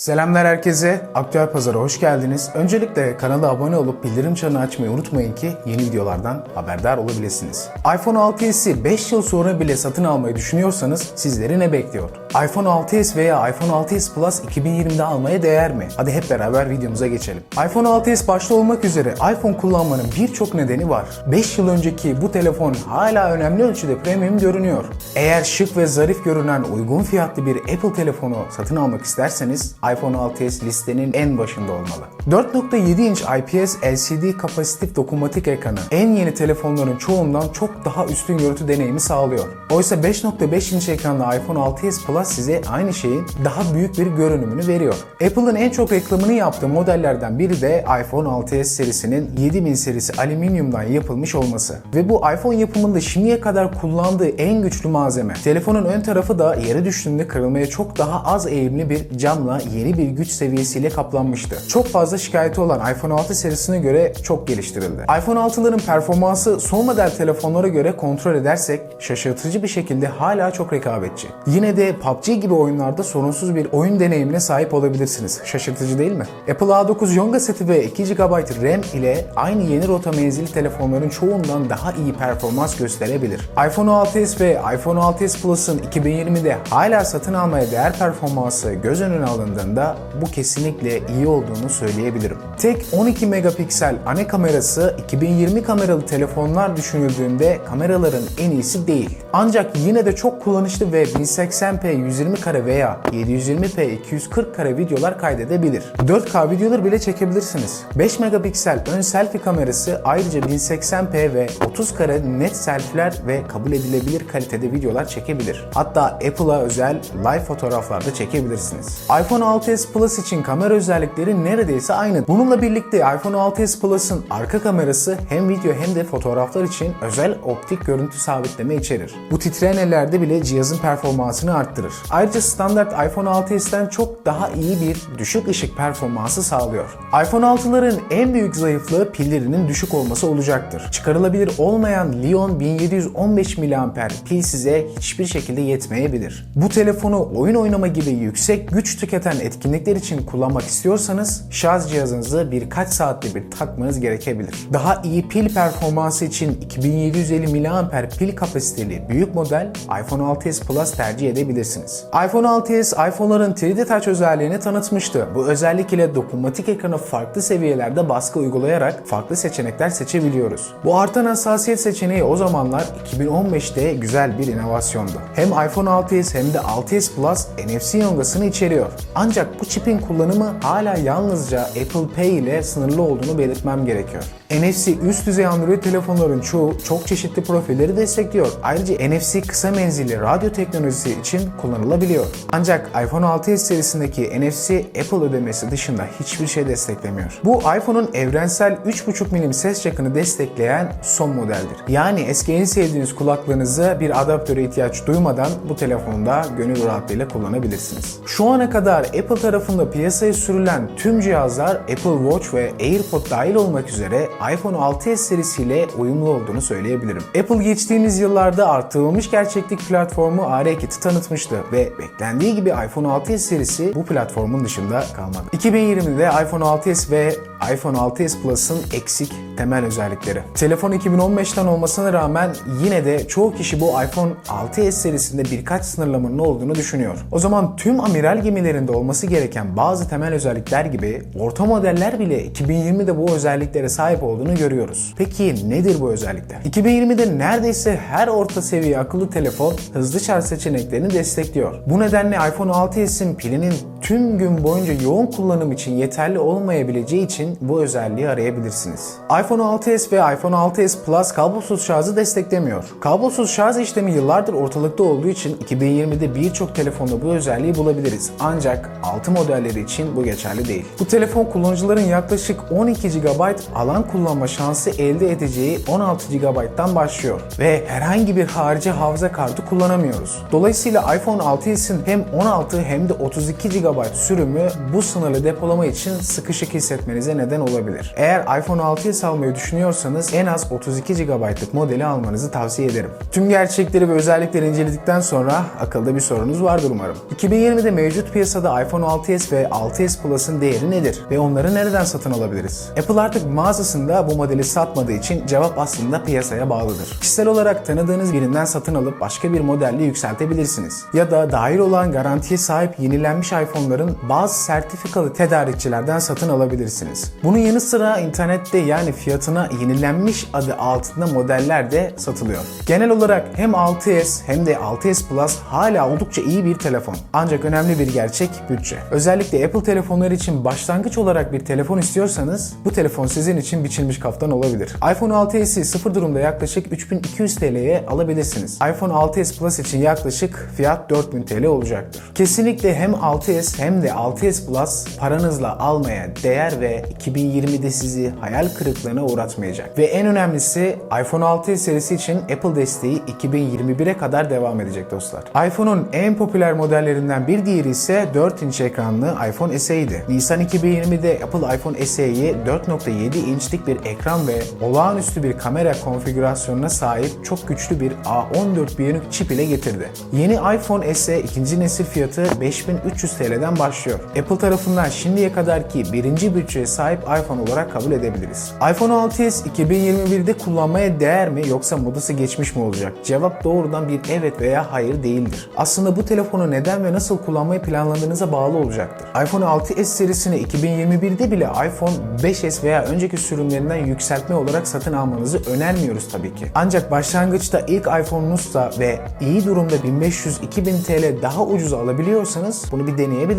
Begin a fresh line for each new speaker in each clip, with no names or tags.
Selamlar herkese. Aktüel Pazar'a hoş geldiniz. Öncelikle kanala abone olup bildirim çanını açmayı unutmayın ki yeni videolardan haberdar olabilirsiniz. iPhone 6s'i 5 yıl sonra bile satın almayı düşünüyorsanız sizleri ne bekliyor? iPhone 6s veya iPhone 6s Plus 2020'de almaya değer mi? Hadi hep beraber videomuza geçelim. iPhone 6s başta olmak üzere iPhone kullanmanın birçok nedeni var. 5 yıl önceki bu telefon hala önemli ölçüde premium görünüyor. Eğer şık ve zarif görünen uygun fiyatlı bir Apple telefonu satın almak isterseniz iPhone 6s listenin en başında olmalı. 4.7 inç IPS LCD kapasitif dokunmatik ekranı en yeni telefonların çoğundan çok daha üstün görüntü deneyimi sağlıyor. Oysa 5.5 inç ekranlı iPhone 6s Plus size aynı şeyin daha büyük bir görünümünü veriyor. Apple'ın en çok reklamını yaptığı modellerden biri de iPhone 6s serisinin 7000 serisi alüminyumdan yapılmış olması. Ve bu iPhone yapımında şimdiye kadar kullandığı en güçlü malzeme. Telefonun ön tarafı da yere düştüğünde kırılmaya çok daha az eğimli bir camla yeni bir güç seviyesiyle kaplanmıştı. Çok fazla şikayeti olan iPhone 6 serisine göre çok geliştirildi. iPhone 6'ların performansı son model telefonlara göre kontrol edersek şaşırtıcı bir şekilde hala çok rekabetçi. Yine de PUBG gibi oyunlarda sorunsuz bir oyun deneyimine sahip olabilirsiniz. Şaşırtıcı değil mi? Apple A9 Yonga seti ve 2 GB RAM ile aynı yeni rota menzili telefonların çoğundan daha iyi performans gösterebilir. iPhone 6s ve iPhone 6s Plus'ın 2020'de hala satın almaya değer performansı göz önüne alındığında bu kesinlikle iyi olduğunu söyleyebilirim. Tek 12 megapiksel ana kamerası 2020 kameralı telefonlar düşünüldüğünde kameraların en iyisi değil. Ancak yine de çok kullanışlı ve 1080p 120 kare veya 720p 240 kare videolar kaydedebilir. 4K videolar bile çekebilirsiniz. 5 megapiksel ön selfie kamerası ayrıca 1080p ve 30 kare net selfie'ler ve kabul edilebilir kalitede videolar çekebilir. Hatta Apple'a özel live fotoğraflar da çekebilirsiniz. iPhone 6s Plus için kamera özellikleri neredeyse aynı. Bununla birlikte iPhone 6s Plus'ın arka kamerası hem video hem de fotoğraflar için özel optik görüntü sabitleme içerir. Bu titreyen ellerde bile cihazın performansını arttırır. Ayrıca standart iPhone 6s'ten çok daha iyi bir düşük ışık performansı sağlıyor. iPhone 6'ların en büyük zayıflığı pillerinin düşük olması olacaktır. Çıkarılabilir olmayan Lion 1715 mAh pil size hiçbir şekilde yetmeyebilir. Bu telefonu oyun oynama gibi yüksek güç tüketen etkinlikler için kullanmak istiyorsanız şarj cihazınızı birkaç saatte bir takmanız gerekebilir. Daha iyi pil performansı için 2750 mAh pil kapasiteli büyük model iPhone 6s Plus tercih edebilirsiniz. iPhone 6s iPhone'ların 3D Touch özelliğini tanıtmıştı. Bu özellik ile dokunmatik ekrana farklı seviyelerde baskı uygulayarak farklı seçenekler seçebiliyoruz. Bu artan hassasiyet seçeneği o zamanlar 2015'te güzel bir inovasyondu. Hem iPhone 6s hem de 6s Plus NFC yongasını içeriyor. Ancak bu çipin kullanımı hala yalnızca Apple Pay ile sınırlı olduğunu belirtmem gerekiyor. NFC üst düzey Android telefonların çoğu çok çeşitli profilleri destekliyor. Ayrıca NFC kısa menzilli radyo teknolojisi için kullanılabiliyor. Ancak iPhone 6s serisindeki NFC Apple ödemesi dışında hiçbir şey desteklemiyor. Bu iPhone'un evrensel 3.5 milim ses jackını destekleyen son modeldir. Yani eski en sevdiğiniz kulaklığınızı bir adaptöre ihtiyaç duymadan bu telefonda gönül rahatlığıyla kullanabilirsiniz. Şu ana kadar Apple tarafında piyasaya sürülen tüm cihazlar Apple Watch ve AirPod dahil olmak üzere iPhone 6s serisiyle uyumlu olduğunu söyleyebilirim. Apple geçtiğimiz yıllarda artırılmış gerçeklik platformu AR-Kit'i tanıtmıştı ve beklendiği gibi iPhone 6s serisi bu platformun dışında kalmadı. 2020'de iPhone 6s ve iPhone 6s Plus'ın eksik temel özellikleri. Telefon 2015'ten olmasına rağmen yine de çoğu kişi bu iPhone 6s serisinde birkaç sınırlamanın olduğunu düşünüyor. O zaman tüm amiral gemilerinde olması gereken bazı temel özellikler gibi orta modeller bile 2020'de bu özelliklere sahip olduğunu görüyoruz. Peki nedir bu özellikler? 2020'de neredeyse her orta seviye akıllı telefon hızlı şarj seçeneklerini destekliyor. Bu nedenle iPhone 6s'in pilinin tüm gün boyunca yoğun kullanım için yeterli olmayabileceği için bu özelliği arayabilirsiniz. iPhone 6s ve iPhone 6s Plus kablosuz şarjı desteklemiyor. Kablosuz şarj işlemi yıllardır ortalıkta olduğu için 2020'de birçok telefonda bu özelliği bulabiliriz. Ancak 6 modelleri için bu geçerli değil. Bu telefon kullanıcıların yaklaşık 12 GB alan kullanma şansı elde edeceği 16 GB'dan başlıyor ve herhangi bir harici hafıza kartı kullanamıyoruz. Dolayısıyla iPhone 6s'in hem 16 hem de 32 GB GB sürümü bu sınırlı depolama için sıkışık hissetmenize neden olabilir. Eğer iPhone 6s almayı düşünüyorsanız en az 32 GB'lık modeli almanızı tavsiye ederim. Tüm gerçekleri ve özellikleri inceledikten sonra akılda bir sorunuz vardır umarım. 2020'de mevcut piyasada iPhone 6s ve 6s Plus'ın değeri nedir ve onları nereden satın alabiliriz? Apple artık mağazasında bu modeli satmadığı için cevap aslında piyasaya bağlıdır. Kişisel olarak tanıdığınız birinden satın alıp başka bir modelle yükseltebilirsiniz. Ya da dahil olan garantiye sahip yenilenmiş iPhone'ların bazı sertifikalı tedarikçilerden satın alabilirsiniz. Bunun yanı sıra internette yani fiyatına yenilenmiş adı altında modeller de satılıyor. Genel olarak hem 6s hem de 6s Plus hala oldukça iyi bir telefon. Ancak önemli bir gerçek bütçe. Özellikle Apple telefonları için başlangıç olarak bir telefon istiyorsanız bu telefon sizin için biçilmiş kaftan olabilir. iPhone 6s'i sıfır durumda yaklaşık 3200 TL'ye alabilirsiniz. iPhone 6s Plus için yaklaşık fiyat 4000 TL olacaktır. Kesinlikle hem 6s hem de 6s Plus paranızla almaya değer ve 2020'de sizi hayal kırıklığına uğratmayacak. Ve en önemlisi iPhone 6s serisi için Apple desteği 2021'e kadar devam edecek dostlar. iPhone'un en popüler modellerinden bir diğeri ise 4 inç ekranlı iPhone SE'ydi. Nisan 2020'de Apple iPhone SE'yi 4.7 inçlik bir ekran ve olağanüstü bir kamera konfigürasyonuna sahip çok güçlü bir A14 Bionic çip ile getirdi. Yeni iPhone SE ikinci nesil fiyatı 5300 TL'den başlıyor. Apple tarafından şimdiye kadarki birinci bütçeye sahip iPhone olarak kabul edebiliriz. iPhone 6s 2021'de kullanmaya değer mi yoksa modası geçmiş mi olacak? Cevap doğrudan bir evet veya hayır değildir. Aslında bu telefonu neden ve nasıl kullanmayı planladığınıza bağlı olacaktır. iPhone 6s serisini 2021'de bile iPhone 5s veya önceki sürümlerinden yükseltme olarak satın almanızı önermiyoruz tabii ki. Ancak başlangıçta ilk iPhone'unuzsa ve iyi durumda 1500-2000 TL daha ucuz alabiliyorsanız bunu bir deneyebilirsiniz.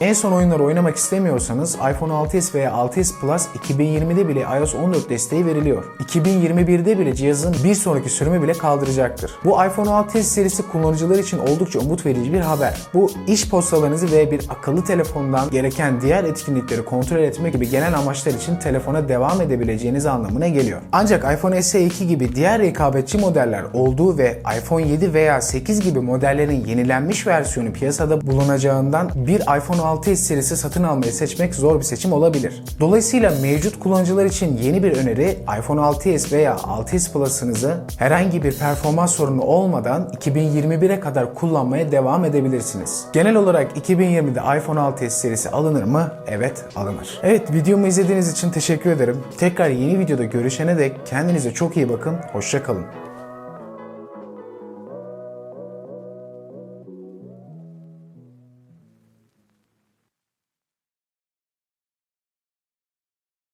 En son oyunları oynamak istemiyorsanız iPhone 6s veya 6s Plus 2020'de bile iOS 14 desteği veriliyor. 2021'de bile cihazın bir sonraki sürümü bile kaldıracaktır. Bu iPhone 6s serisi kullanıcılar için oldukça umut verici bir haber. Bu iş postalarınızı ve bir akıllı telefondan gereken diğer etkinlikleri kontrol etmek gibi genel amaçlar için telefona devam edebileceğiniz anlamına geliyor. Ancak iPhone SE 2 gibi diğer rekabetçi modeller olduğu ve iPhone 7 veya 8 gibi modellerin yenilenmiş versiyonu piyasada bulunacağından bir iPhone 6s serisi satın almayı seçmek zor bir seçim olabilir. Dolayısıyla mevcut kullanıcılar için yeni bir öneri iPhone 6s veya 6s Plus'ınızı herhangi bir performans sorunu olmadan 2021'e kadar kullanmaya devam edebilirsiniz. Genel olarak 2020'de iPhone 6s serisi alınır mı? Evet alınır. Evet videomu izlediğiniz için teşekkür ederim. Tekrar yeni videoda görüşene dek kendinize çok iyi bakın. Hoşçakalın.